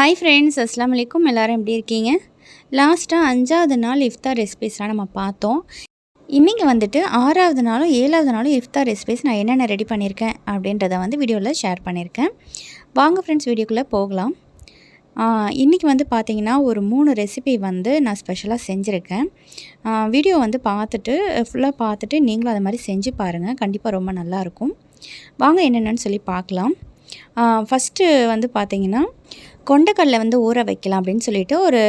Hi friends அஸ்லாம் வலைக்கும் எல்லோரும் எப்படி இருக்கீங்க? லாஸ்ட்டாக அஞ்சாவது நாள் இஃப்தார் ரெசிபிஸ்லாம் நம்ம பார்த்தோம். இன்றைக்கி வந்துட்டு ஆறாவது நாளும் ஏழாவது நாளும் இஃப்தார் ரெசிபிஸ் நான் என்னென்ன ரெடி பண்ணியிருக்கேன் அப்படின்றத வந்து வீடியோவில் ஷேர் பண்ணியிருக்கேன். வாங்க ஃப்ரெண்ட்ஸ் வீடியோக்குள்ளே போகலாம். இன்றைக்கி வந்து பார்த்திங்கன்னா ஒரு மூணு ரெசிபி வந்து நான் ஸ்பெஷலாக செஞ்சுருக்கேன். வீடியோ வந்து பார்த்துட்டு ஃபுல்லாக பார்த்துட்டு நீங்களும் அதை மாதிரி செஞ்சு பாருங்கள் கண்டிப்பாக ரொம்ப நல்லாயிருக்கும் வாங்க என்னென்னு சொல்லி பார்க்கலாம். ஃபஸ்ட்டு வந்து பார்த்திங்கன்னா கொண்டக்கடலை வந்து ஊற வைக்கலாம் அப்படின்னு சொல்லிட்டு ஒரு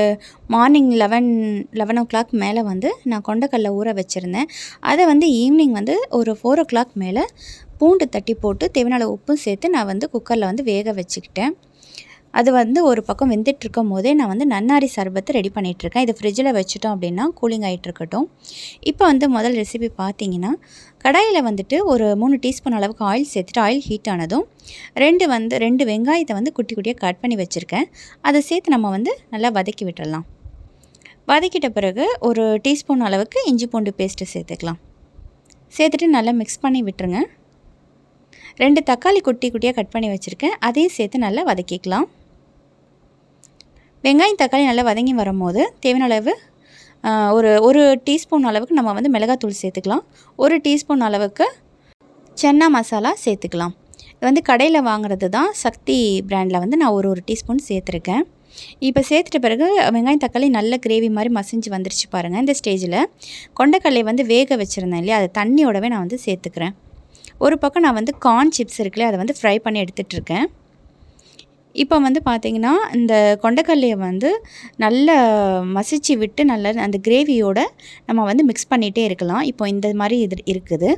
morning eleven eleven o'clock மேலே வந்து நான் கொண்டக்கடலை ஊற வச்சுருந்தேன். அதை வந்து ஈவினிங் வந்து ஒரு ஃபோர் ஓ கிளாக் மேலே பூண்டு தட்டி போட்டு தேவையான உப்பும் சேர்த்து நான் வந்து குக்கரில் வந்து வேக வச்சுக்கிட்டேன். அது வந்து ஒரு பக்கம் வெந்துட்டுருக்கும் போதே நான் வந்து நன்னாரி சர்பத்தை ரெடி பண்ணிகிட்ருக்கேன் இது ஃப்ரிட்ஜில் வச்சுட்டோம் அப்படின்னா கூலிங் ஆகிட்டுருக்கட்டும் இப்போ வந்து முதல் ரெசிபி பார்த்தீங்கன்னா கடாயில் வந்துட்டு ஒரு மூணு டீஸ்பூன் அளவுக்கு ஆயில் சேர்த்துட்டு ஆயில் ஹீட் ஆனதும் ரெண்டு வந்து ரெண்டு வெங்காயத்தை வந்து குட்டி குட்டியாக கட் பண்ணி வச்சுருக்கேன். அதை சேர்த்து நம்ம வந்து நல்லா வதக்கி விட்டுடலாம் வதக்கிட்ட பிறகு ஒரு டீஸ்பூன் அளவுக்கு இஞ்சி பூண்டு பேஸ்ட்டு சேர்த்துக்கலாம். சேர்த்துட்டு நல்லா மிக்ஸ் பண்ணி விட்டுருங்க. ரெண்டு தக்காளி குட்டி குட்டியாக கட் பண்ணி வச்சுருக்கேன். அதையும் சேர்த்து நல்லா வதக்கிக்கலாம். வெங்காயம் தக்காளி நல்லா வதங்கி வரும்போது தேவையான அளவு ஒரு ஒரு டீஸ்பூன் அளவுக்கு நம்ம வந்து மிளகாத்தூள் சேர்த்துக்கலாம். ஒரு டீஸ்பூன் அளவுக்கு சென்னா மசாலா சேர்த்துக்கலாம். இது வந்து கடையில் வாங்குறது தான் சக்தி பிராண்டில் வந்து நான் ஒரு ஒரு டீஸ்பூன் சேர்த்துருக்கேன். இப்போ சேர்த்துட்ட பிறகு வெங்காயம் தக்காளி நல்ல கிரேவி மாதிரி மசிஞ்சு வந்துருச்சு பாருங்கள் இந்த ஸ்டேஜில். கொண்டைக்கடலை வந்து வேக வச்சுருந்தேன் இல்லையா அதை தண்ணியோடவே நான் வந்து சேர்த்துக்கிறேன். ஒரு பக்கம் நான் வந்து கார்ன் சிப்ஸ் இருக்குல்லையே அதை வந்து ஃப்ரை பண்ணி எடுத்துகிட்ருக்கேன் இப்போ வந்து பார்த்திங்கன்னா இந்த கொண்டக்கல்லையை வந்து நல்லா மசிச்சு விட்டு நல்ல அந்த கிரேவியோட நம்ம வந்து மிக்ஸ் பண்ணிகிட்டே இருக்கலாம். இப்போ இந்த மாதிரி இது இருக்குது.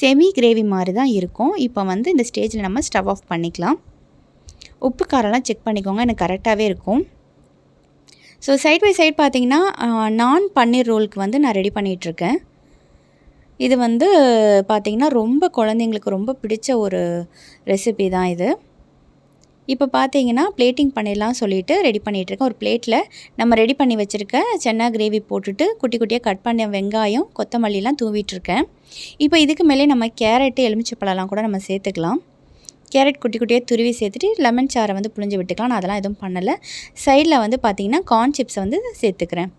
செமி கிரேவி மாதிரி தான் இருக்கும். இப்போ வந்து இந்த ஸ்டேஜில் நம்ம ஸ்டவ் ஆஃப் பண்ணிக்கலாம். உப்பு காரம்லாம் செக் பண்ணிக்கோங்க. எனக்கு கரெக்டாகவே இருக்கும். ஸோ சைட் பை சைட் பார்த்திங்கன்னா நான் பன்னீர் ரோலுக்கு வந்து நான் ரெடி பண்ணிகிட்ருக்கேன் இது வந்து பார்த்திங்கன்னா ரொம்ப குழந்தைங்களுக்கு ரொம்ப பிடிச்ச ஒரு ரெசிபி தான் இது. இப்போ பார்த்தீங்கன்னா பிளேட்டிங் பண்ணிடலாம் சொல்லிவிட்டு ரெடி பண்ணிகிட்ருக்கேன் ஒரு பிளேட்டில் நம்ம ரெடி பண்ணி வச்சுருக்க சென்னா கிரேவி போட்டுட்டு குட்டி குட்டியாக கட் பண்ண வெங்காயம் கொத்தமல்லிலாம் தூவிட்டுருக்கேன் இப்போ இதுக்கு மேலே நம்ம கேரட்டு எலுமிச்சப்பழம்லாம் கூட நம்ம சேர்த்துக்கலாம். கேரட் குட்டி குட்டியாக துருவி சேர்த்துட்டு லெமன் சாரை வந்து புழிஞ்சு விட்டுக்கலாம். நான் அதெல்லாம் எதுவும் பண்ணலை. சைடில் வந்து பார்த்திங்கன்னா கார்ன் சிப்ஸை வந்து சேர்த்துக்கிறேன்.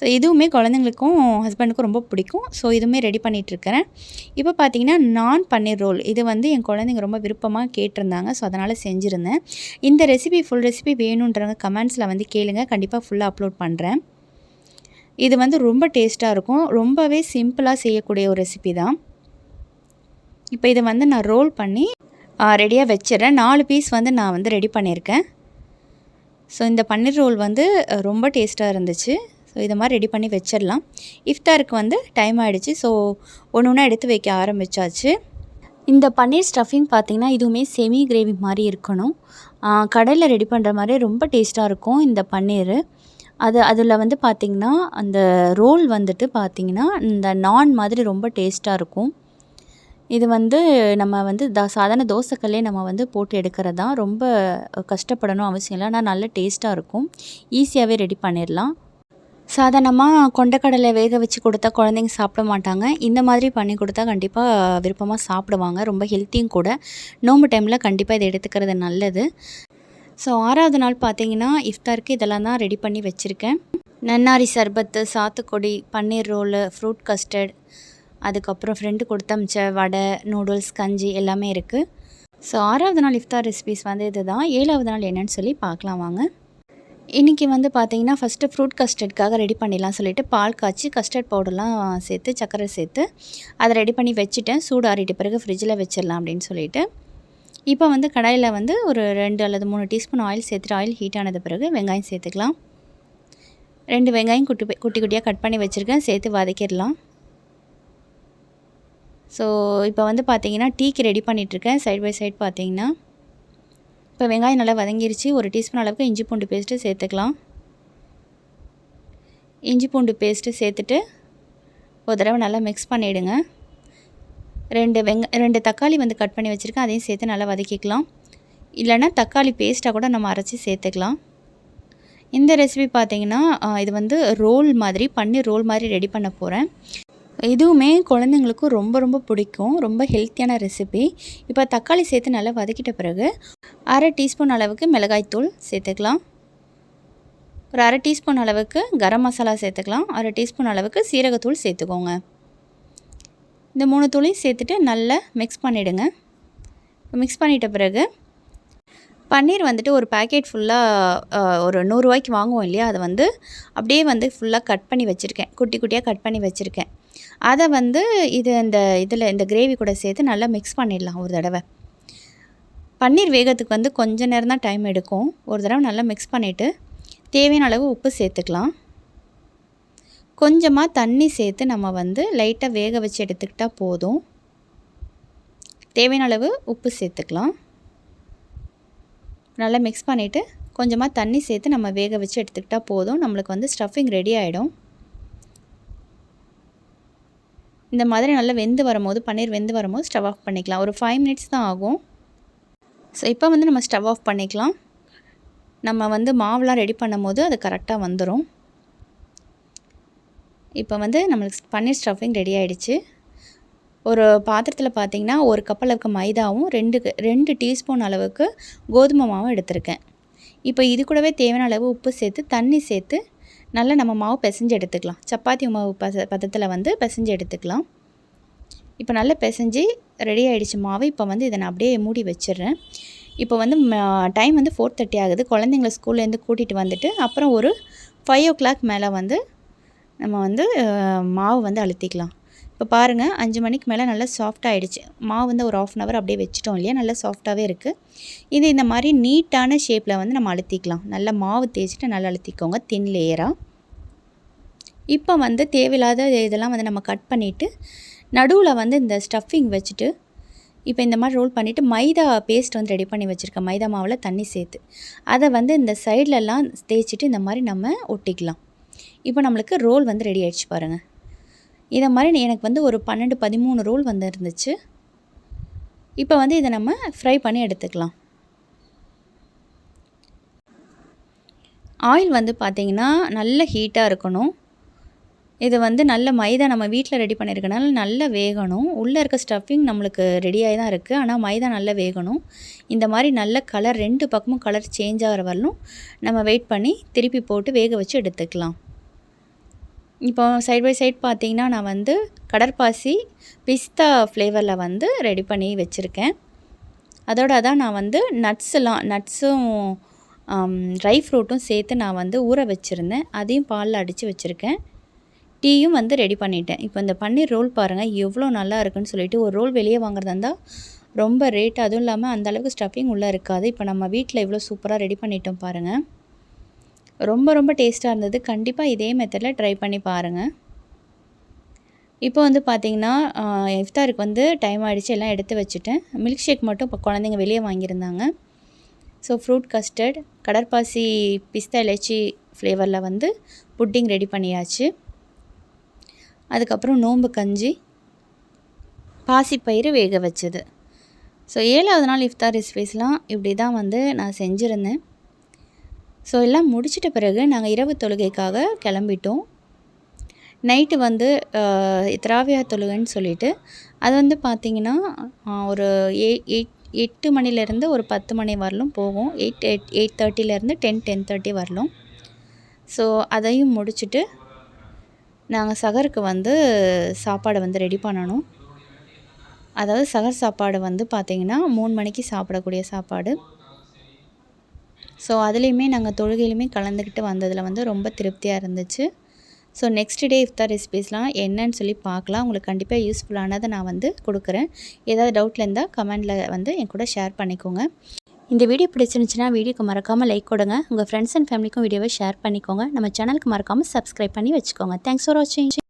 ஸோ இதுவுமே குழந்தைங்களுக்கும் ஹஸ்பண்டுக்கும் ரொம்ப பிடிக்கும். ஸோ இதுவுமே ரெடி பண்ணிகிட்ருக்கிறேன் இப்போ பார்த்தீங்கன்னா நான் பன்னீர் ரோல். இது வந்து என் குழந்தைங்க ரொம்ப விருப்பமாக கேட்டிருந்தாங்க. ஸோ அதனால் செஞ்சுருந்தேன். இந்த ரெசிபி ஃபுல் ரெசிபி வேணுன்றவங்க கமெண்ட்ஸில் வந்து கேளுங்க. கண்டிப்பாக ஃபுல்லாக அப்லோட் பண்ணுறேன் இது வந்து ரொம்ப டேஸ்ட்டாக இருக்கும். ரொம்பவே சிம்பிளாக செய்யக்கூடிய ஒரு ரெசிபி தான். இப்போ இதை வந்து நான் ரோல் பண்ணி ரெடியாக வச்சிடறேன். நாலு பீஸ் வந்து நான் வந்து ரெடி பண்ணியிருக்கேன். ஸோ இந்த பன்னீர் ரோல் வந்து ரொம்ப டேஸ்ட்டாக இருந்துச்சு. ஸோ இதை மாதிரி ரெடி பண்ணி வச்சிடலாம். இஃப்தாருக்கு வந்து டைம் ஆகிடுச்சு ஸோ ஒன்று ஒன்றா எடுத்து வைக்க ஆரம்பித்தாச்சு இந்த பன்னீர் ஸ்டஃபிங் பார்த்திங்கன்னா இதுவுமே செமி கிரேவி மாதிரி இருக்கணும். கடையில் ரெடி பண்ணுற மாதிரி ரொம்ப டேஸ்ட்டாக இருக்கும் இந்த பன்னீர். அது அதில் வந்து பார்த்திங்கன்னா அந்த ரோல் வந்துட்டு பார்த்திங்கன்னா இந்த நான் மாதிரி ரொம்ப டேஸ்ட்டாக இருக்கும். இது வந்து நம்ம வந்து த சாதாரண தோசைக்கல்லே நம்ம வந்து போட்டு எடுக்கிறது தான் ரொம்ப கஷ்டப்படணும் அவசியம் இல்லை. ஆனால் நல்ல டேஸ்ட்டாக இருக்கும். ஈஸியாகவே ரெடி பண்ணிடலாம். சாதாரணமாக கொண்டக்கடலை வேக வச்சு கொடுத்தா குழந்தைங்க சாப்பிட மாட்டாங்க. இந்த மாதிரி பண்ணி கொடுத்தா கண்டிப்பாக விருப்பமாக சாப்பிடுவாங்க. ரொம்ப ஹெல்த்தியும் கூட. நோம்பு டைமில் கண்டிப்பாக இதை எடுத்துக்கிறது நல்லது. ஸோ ஆறாவது நாள் பார்த்தீங்கன்னா இஃப்தாருக்கு இதெல்லாம் தான் ரெடி பண்ணி வச்சுருக்கேன். நன்னாரி சர்பத்து சாத்துக்கொடி பன்னீர் ரோலு ஃப்ரூட் கஸ்டர்ட் அதுக்கப்புறம் ஃப்ரெண்டு கொடுத்தமிச்ச வடை நூடுல்ஸ் கஞ்சி எல்லாமே இருக்குது ஸோ ஆறாவது நாள் இஃப்தார் ரெசிபிஸ் வந்து இது தான் ஏழாவது நாள் என்னென்னு சொல்லி பார்க்கலாம் வாங்க. இன்றைக்கி வந்து பார்த்திங்கன்னா ஃபஸ்ட்டு ஃப்ரூட் கஸ்டர்ட்காக ரெடி பண்ணிடலாம் சொல்லிவிட்டு பால் காய்ச்சி கஸ்டர்ட் பவுடர்லாம் சேர்த்து சர்க்கரை சேர்த்து அதை ரெடி பண்ணி வச்சுட்டேன். சூடு ஆறிட்ட பிறகு ஃப்ரிட்ஜில் வச்சிடலாம் அப்படின்னு சொல்லிட்டு. இப்போ வந்து கடாயில் வந்து ஒரு ரெண்டு அல்லது மூணு டீஸ்பூன் ஆயில் சேர்த்துட்டு ஆயில் ஹீட் ஆனது பிறகு வெங்காயம் சேர்த்துக்கலாம். ரெண்டு வெங்காயம் குட்டி குட்டி குட்டியாக கட் பண்ணி வச்சுருக்கேன். சேர்த்து வதக்கிடலாம். ஸோ இப்போ வந்து பார்த்திங்கன்னா டீக்கு ரெடி பண்ணிகிட்ருக்கேன் சைட் பை சைட் பார்த்திங்கன்னா இப்போ வெங்காயம் நல்லா வதங்கிருச்சு. ஒரு டீஸ்பூன் அளவுக்கு இஞ்சி பூண்டு பேஸ்ட்டு சேர்த்துக்கலாம். இஞ்சி பூண்டு பேஸ்ட்டு சேர்த்துட்டு ஒரு தடவை நல்லா மிக்ஸ் பண்ணிவிடுங்க ரெண்டு வெங்க ரெண்டு தக்காளி வந்து கட் பண்ணி வச்சுருக்கேன். அதையும் சேர்த்து நல்லா வதக்கிக்கலாம். இல்லைனா தக்காளி பேஸ்ட்டாக கூட நம்ம அரைச்சி சேர்த்துக்கலாம். இந்த ரெசிபி பார்த்திங்கன்னா இது வந்து ரோல் மாதிரி பன்னீர் ரோல் மாதிரி ரெடி பண்ண போகிறேன் இதுவுமே குழந்தைங்களுக்கும் ரொம்ப ரொம்ப பிடிக்கும். ரொம்ப ஹெல்த்தியான ரெசிபி இப்போ தக்காளி சேர்த்து நல்லா வதக்கிட்ட பிறகு அரை டீஸ்பூன் அளவுக்கு மிளகாய்த்தூள் சேர்த்துக்கலாம். ஒரு அரை டீஸ்பூன் அளவுக்கு கரம் மசாலா சேர்த்துக்கலாம். அரை டீஸ்பூன் அளவுக்கு சீரகத்தூள் சேர்த்துக்கோங்க. இந்த மூணு தூளையும் சேர்த்துட்டு நல்லா மிக்ஸ் பண்ணிவிடுங்க மிக்ஸ் பண்ணிட்ட பிறகு பன்னீர் வந்துட்டு ஒரு பேக்கெட் ஃபுல்லாக ஒரு நூறுரூவாய்க்கு வாங்குவோம் இல்லையா? அதை வந்து அப்படியே வந்து ஃபுல்லாக கட் பண்ணி வச்சுருக்கேன். குட்டி குட்டியாக கட் பண்ணி வச்சுருக்கேன். அதை வந்து இது இந்த இதில் இந்த கிரேவி கூட சேர்த்து நல்லா மிக்ஸ் பண்ணிடலாம் ஒரு தடவை. பன்னீர் வேகத்துக்கு வந்து கொஞ்ச நேரம் தான் டைம் எடுக்கும். ஒரு தடவை நல்லா மிக்ஸ் பண்ணிவிட்டு தேவையான அளவு உப்பு சேர்த்துக்கலாம். கொஞ்சமாக தண்ணி சேர்த்து நம்ம வந்து லைட்டாக வேக வச்சு எடுத்துக்கிட்டால் போதும். தேவையான அளவு உப்பு சேர்த்துக்கலாம். நல்லா மிக்ஸ் பண்ணிவிட்டு கொஞ்சமாக தண்ணி சேர்த்து நம்ம வேக வச்சு எடுத்துக்கிட்டால் போதும். நம்மளுக்கு வந்து ஸ்டஃபிங் ரெடி ஆகிடும் இந்த மாதிரி நல்லா வெந்து வரும்போது பன்னீர் வெந்து வரும்போது ஸ்டவ் ஆஃப் பண்ணிக்கலாம். ஒரு ஃபைவ் மினிட்ஸ் தான் ஆகும். ஸோ இப்போ வந்து நம்ம ஸ்டவ் ஆஃப் பண்ணிக்கலாம். நம்ம வந்து மாவுலாம் ரெடி பண்ணும் போது அது கரெக்டாக வந்துடும் இப்போ வந்து நம்மளுக்கு பன்னீர் ஸ்டஃபிங் ரெடி ஆகிடுச்சு ஒரு பாத்திரத்தில் பார்த்திங்கன்னா ஒரு கப்பில் இருக்க மைதாவும் ரெண்டு ரெண்டு டீஸ்பூன் அளவுக்கு கோதுமை மாவும் எடுத்திருக்கேன். இப்போ இது கூடவே தேவையான அளவு உப்பு சேர்த்து தண்ணி சேர்த்து நல்லா நம்ம மாவு பிசைஞ்சு எடுத்துக்கலாம். சப்பாத்தி மாவு பச பதத்தில் வந்து பிசைஞ்சு எடுத்துக்கலாம். இப்போ நல்லா பிசைஞ்சு ரெடி ஆகிடுச்சு மாவு. இப்போ வந்து இதை நான் அப்படியே மூடி வச்சிடுறேன். இப்போ வந்து டைம் வந்து ஃபோர் தேர்ட்டி ஆகுது. குழந்தைங்கள ஸ்கூல்லேருந்து கூட்டிகிட்டு வந்துட்டு அப்புறம் ஒரு ஃபைவ் ஓ கிளாக் மேலே வந்து நம்ம வந்து மாவு வந்து அழுத்திக்கலாம். இப்போ பாருங்கள் அஞ்சு மணிக்கு மேலே நல்லா சாஃப்டாகிடுச்சு மாவு வந்து ஒரு ஆஃப் அன் ஹவர் அப்படியே வச்சுட்டோம் இல்லையா? நல்லா சாஃப்டாகவே இருக்குது இது இந்த மாதிரி நீட்டான ஷேப்பில் வந்து நம்ம அழுத்திக்கலாம். நல்லா மாவு தேய்ச்சிட்டு நல்லா அழுத்திக்கோங்க தின் லேயராக இப்போ வந்து தேவையில்லாத இதெல்லாம் வந்து நம்ம கட் பண்ணிவிட்டு நடுவில் வந்து இந்த ஸ்டஃபிங் வச்சுட்டு இப்போ இந்த மாதிரி ரோல் பண்ணிவிட்டு மைதா பேஸ்ட் வந்து ரெடி பண்ணி வச்சுருக்கேன். மைதா மாவில் தண்ணி சேர்த்து. அதை வந்து இந்த சைட்லலாம் தேய்ச்சிட்டு இந்த மாதிரி நம்ம ஒட்டிக்கலாம். இப்போ நம்மளுக்கு ரோல் வந்து ரெடி ஆகிடுச்சு பாருங்கள் இதை மாதிரி எனக்கு வந்து ஒரு பன்னெண்டு பதிமூணு ரோல் வந்து இருந்துச்சு. இப்போ வந்து இதை நம்ம ஃப்ரை பண்ணி எடுத்துக்கலாம். ஆயில் வந்து பார்த்திங்கன்னா நல்ல ஹீட்டாக இருக்கணும். இது வந்து நல்ல மைதா நம்ம வீட்டில் ரெடி பண்ணியிருக்கனால நல்லா வேகணும். உள்ளே இருக்க ஸ்டஃபிங் நம்மளுக்கு ரெடியாகி தான் இருக்குது ஆனால் மைதா நல்லா வேகணும். இந்த மாதிரி நல்ல கலர் ரெண்டு பக்கமும் கலர் சேஞ்ச் ஆகிற வரலும் நம்ம வெயிட் பண்ணி திருப்பி போட்டு வேக வச்சு எடுத்துக்கலாம். இப்போ சைட் பை சைட் பார்த்திங்கன்னா நான் வந்து கடற்பாசி பிஸ்தா ஃப்ளேவரில் வந்து ரெடி பண்ணி வச்சுருக்கேன். அதோட தான் நான் வந்து நட்ஸெல்லாம் நட்ஸும் ட்ரை ஃப்ரூட்டும் சேர்த்து நான் வந்து ஊற வச்சுருந்தேன். அதையும் பாலில் அடித்து வச்சுருக்கேன். டீயும் வந்து ரெடி பண்ணிட்டேன். இப்போ இந்த பன்னீர் ரோல் பாருங்கள் எவ்வளோ நல்லா இருக்குன்னு சொல்லிட்டு ஒரு ரோல் வெளியே வாங்குறதா இருந்தால் ரொம்ப ரேட் அதுவும் இல்லாமல் அந்தளவுக்கு ஸ்டஃபிங் உள்ளே இருக்காது. இப்போ நம்ம வீட்டில் இவ்வளோ சூப்பராக ரெடி பண்ணிட்டோம் பாருங்கள் ரொம்ப ரொம்ப டேஸ்ட்டாக இருந்தது. கண்டிப்பாக இதே மெத்தடில் ட்ரை பண்ணி பாருங்கள் இப்போ வந்து பார்த்திங்கன்னா இஃப்தாருக்கு வந்து டைம் ஆகிடுச்சு எல்லாம் எடுத்து வச்சுட்டேன். மில்க் ஷேக் மட்டும் இப்போ குழந்தைங்க வெளியே வாங்கியிருந்தாங்க. ஸோ ஃப்ரூட் கஸ்டர்ட் கடற்பாசி பிஸ்தா இலைச்சி ஃப்ளேவரில் வந்து புட்டிங் ரெடி பண்ணியாச்சு. அதுக்கப்புறம் நோம்பு கஞ்சி பாசிப்பயிறு வேக வச்சது. ஸோ ஏழாவது நாள் இஃப்தார் ரெசிபீஸ்லாம் இப்படி தான் வந்து நான் செஞ்சுருந்தேன். ஸோ எல்லாம் முடிச்சிட்ட பிறகு நாங்கள் இரவு தொழுகைக்காக கிளம்பிட்டோம். நைட்டு வந்து திராவியா தொழுகைன்னு சொல்லிட்டு அது வந்து பார்த்திங்கன்னா ஒரு எ எயிட் எட்டு மணிலேருந்து ஒரு பத்து மணி வரலும் போகும். எயிட் எயிட் எயிட் தேர்ட்டிலேருந்து டென் டென் தேர்ட்டி வரலும். ஸோ அதையும் முடிச்சுட்டு நாங்கள் சகருக்கு வந்து சாப்பாடை வந்து ரெடி பண்ணணும். அதாவது சகர் சாப்பாடு வந்து பார்த்திங்கன்னா மூணு மணிக்கு சாப்பிடக்கூடிய சாப்பாடு. ஸோ அதுலேயுமே நாங்கள் தொழுகையிலுமே கலந்துக்கிட்டு வந்ததில் வந்து ரொம்ப திருப்தியாக இருந்துச்சு. ஸோ நெக்ஸ்ட் டே இஃப்தார் ரெசிபீஸ்லாம் என்னன்னு சொல்லி பார்க்கலாம் உங்களுக்கு கண்டிப்பாக யூஸ்ஃபுல்லானதை நான் வந்து கொடுக்குறேன். ஏதாவது டவுட்டில் இருந்தால் கமெண்டில் வந்து என் கூட ஷேர் பண்ணிக்கோங்க. இந்த வீடியோ பிடிச்சிருந்துச்சுன்னா வீடியோக்கு மறக்காமல் லைக் கொடுங்க. உங்கள் ஃப்ரெண்ட்ஸ் அண்ட் ஃபேமிலிக்கும் வீடியோவை ஷேர் பண்ணிக்கோங்க. நம்ம சேனலுக்கு மறக்காமல் சப்ஸ்கிரைப் பண்ணி வச்சுக்கோங்க. தேங்க்ஸ் ஃபார் வாட்சிங்